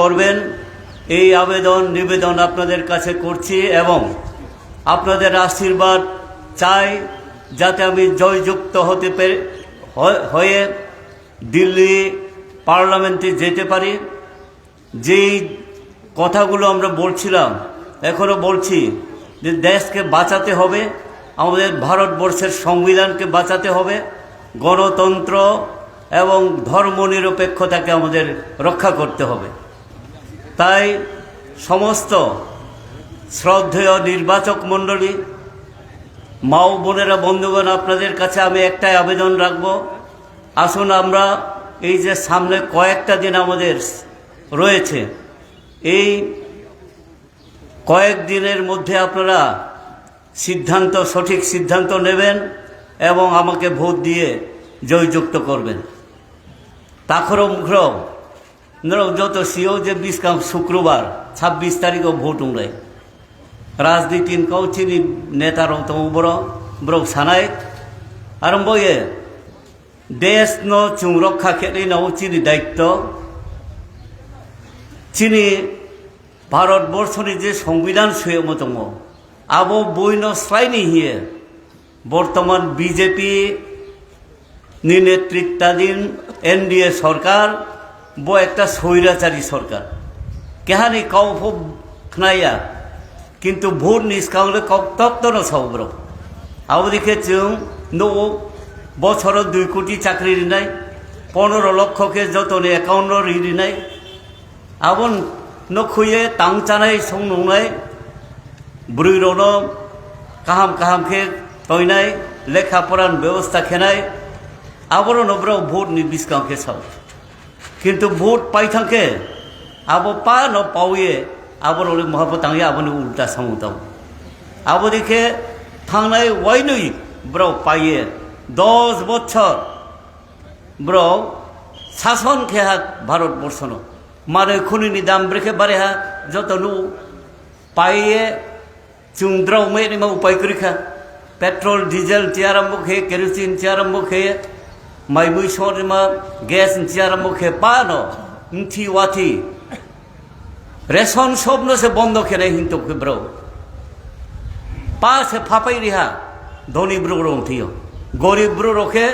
করবেন। এই আবেদন, নিবেদন আপনাদের কাছে করছি এবং আপনাদের আশীর্বাদ চাই যাতে আমি জয়যুক্ত হতে পেরে, হয়ে দিল্লি পার্লামেন্টে যেতে পারি। যেই কথাগুলো আমরা বলছিলাম এখনও বলছি যে দেশকে বাঁচাতে হবে, আমাদের ভারতবর্ষের সংবিধানকে বাঁচাতে হবে, গণতন্ত্র এবং ধর্মনিরপেক্ষতাকে আমাদের রক্ষা করতে হবে। তাই সমস্ত শ্রদ্ধেয় নির্বাচক মণ্ডলী মা ও বোনেরা, বন্ধুগণ, আপনাদের কাছে আমি একটাই আবেদন রাখব। আসুন আমরা এই যে সামনে কয়েকটা দিন আমাদের রয়েছে, এই কয়েক দিনের মধ্যে আপনারা সিদ্ধান্ত, সঠিক সিদ্ধান্ত নেবেন এবং আমাকে ভোট দিয়ে জয়যুক্ত করবেন। তাখর মুখর। যত সিও যে বিশ কাম শুক্রবার, ছাব্বিশ তারিখও ভোট উমরাই রাজনীতি কাউ চিনি নেতার তো বড় বড় সানাই। আর বয়ে দেশ ন চুং রক্ষা খেলে নাও দায়িত্ব। চিনি ভারতবর্ষনি যে সংবিধান শুয়ে মতো আবো বইন স্রাইনি হিয়ে। বর্তমান বিজেপি নেতৃত্বাধীন এনডিএ সরকার ব একটা স্বৈরাচারী সরকার। কেহানি কাউ খুব খাইয়া কিন্তু ভোট নিষ্কাউলে কক তত্তর সব্র। আবদিকে চুং নো বছর দুই কোটি চাকরি নাই, পনেরো লক্ষকে যতনে একাউন্ট রিডি নাই। আবন নখুয়ে তাং চানাই সং নংনাই ব্রুইরन কাহাম কাহামকে তৈনাই লেখা পড়ান ব্যবস্থা খেনাই আবারও নব্র ভোট নি বিস্কামকে সাও কিন্তু ভোট পাই থাকে। আবো পা ন পাওয়ে আবার ওই মহাপো তাঙে আবনি উল্টা সামুতাম আবো দেখে থাংনাই ওয়াইনই ব্র পাইয়ে। দশ বছর ব্র শাসন খেহা ভারতবর্ষন মানে খুনিনি দাম ব্রেকে বারে হা যত নু পাইয়ে চুংদ্রাও মেয়ে উপায় করি খা পেট্রোল, ডিজেল চেয়ারাম্ব খেয়ে, কেরোসিন চেয়ারাম্ব খেয়ে মাই মুই সরিমা গ্যাস চেয়ারাম্ব খেয়ে পানো উঠি ওয়াথি রেশন সব সে বন্ধ খেলে হিন্তু ব্র পা সে ফাপাই রিহা ধনী ব্রু রংথিও গরিব ব্রু রখে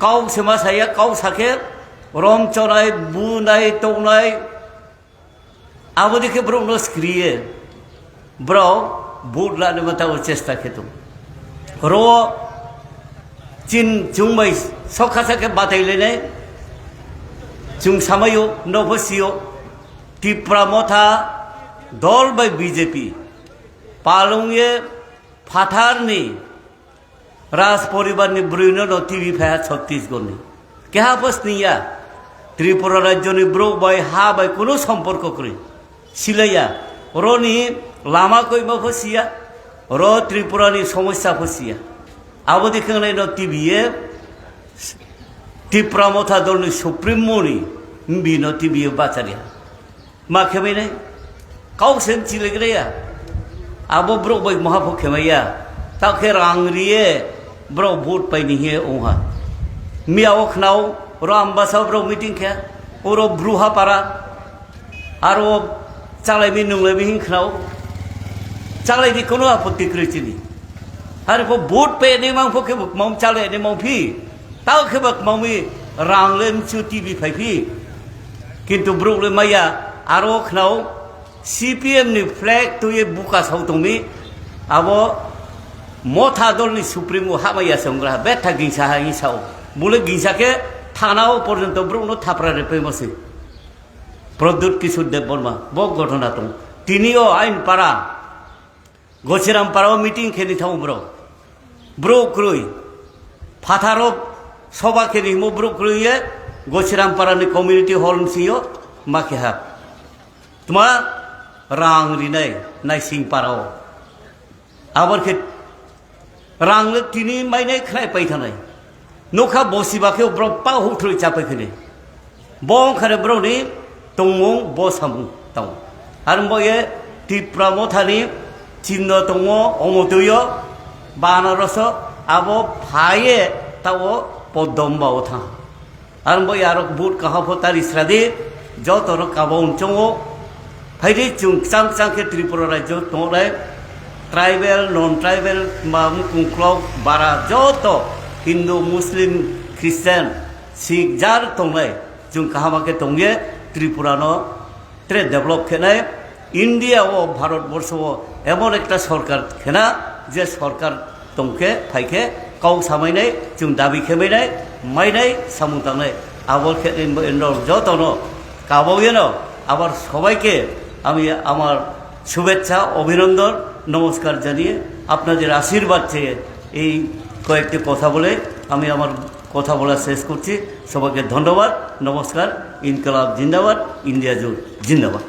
কাউ সেমা সাইয়া কাউ সাখে রম চনাই বুনাই তৌনাই আবদিকে ব্রু স্ক্রিয়ে ব্র বুট লানে চেষ্টা খেতুম র চিন চুংবাই সখাসাকে বাতাইলেনে চুং সামাयो নভসিও টিপ্রা মথা দল বাই বিজেপি পালংয়ে ফাথারনি রাজ পরিবারনি ব্রুইন টিভি ফায়া ছত্তিশগড়নি কেহা বসনিয়া ত্রিপুরা রাজ্যনি ব্রো বাই হা বাই কোনো সম্পর্ক করে সিলাইয়া রনি লামা কইমা ফসিয়া র ত্রিপুরানি সমস্যা ফসিয়া 아버지께는 TV에 뒷브라모타 돌니 수프림모니 미노 TV에 바타리야 마케미네 কাউসেন চিলে গেয়া আবো ব্রো বই মহাপ খেমাইয়া। তাকে রাংরিয়ে ব্রো ভোট পাইনি হে ওহা মিয়া ওখনাও ওরা আম্বাসাও ব্রো মিটিং খেয়া, ওরো ব্রুহা পারা আর ও চালাইবি নুংলাইবি হিংখাও চালাইবি কোনো আপত্তি করেছিলি Hari po bút pe ni mang po ke buk mong cha le ni mong pi. Tao ke buk mong mi rang lên chu ti bi phai pi. Kintu bruk le maya aro khnau CPM ni flag tu ye buka sau tu mi. Abo motha dol ni supremo ha maya songra betha ginsa ha ni sau. Mule ginsa ke থানাও পর্যন্ত ব্রহ্ম থাপড়ারে পেমসে প্রদ্যুৎ কিশোর দেব বর্মা বক ঘটনা তো তিনিও আইন পাড়া গোছিরাম পাড়াও meeting খেলি থাও ব্রহ Brooke রুই ফাথারও সভা খেলি মো ব্রুক রুইয়ে গছিরাম পাড়ানি কমিউনিটি হল সিও মাকে হাত তোমা রাং রিনাই নাই সিং পাড়াও আবার খে রাংলে তিনি মাইনাই খাই পাই থানাই নখা বসিবাকে ব্র পা হুঠ্রই চাপাই খেলে। বং খারে ব্রনি ব সামু তাও আর বয়ে টিপ্রা মথানি চিহ্ন बानरसो अब फाये तवो पदम्बा उठा अरम बो यारो बूट कहा फोता इसरादी जो तोरो काबो उंचो फाइदे चुंग चांग चांग के त्रिपुरा राज्य तो रे ट्राइबल नॉन ट्राइबल माम कुंक्लो बारा जो तो हिंदू मुस्लिम খ্রিস্টান শিখ যার তংলাই যোন কাহামাকে তঙ্গে ত্রিপুরানো ট্রে ডেভেলপ খেনায় ইন্ডিয়া ও ভারতবর্ষ এমন একটা সরকার খেনা যে সরকার दंखे फाइखे কৌ সামাইনে जों दाबि खेमायनाय সামু सामुं दांनाय আবার যতন কাবগেন আবার সবাইকে আমি আমার শুভেচ্ছা, অভিনন্দন, নমস্কার জানিয়ে আপনাদের আশীর্বাদ চেয়ে এই কয়েকটি কথা বলে আমি আমার কথা বলা শেষ করছি। সবাইকে ধন্যবাদ, নমস্কার, ইনকলাব জিন্দাবাদ, ইন্ডিয়া জোট জিন্দাবাদ।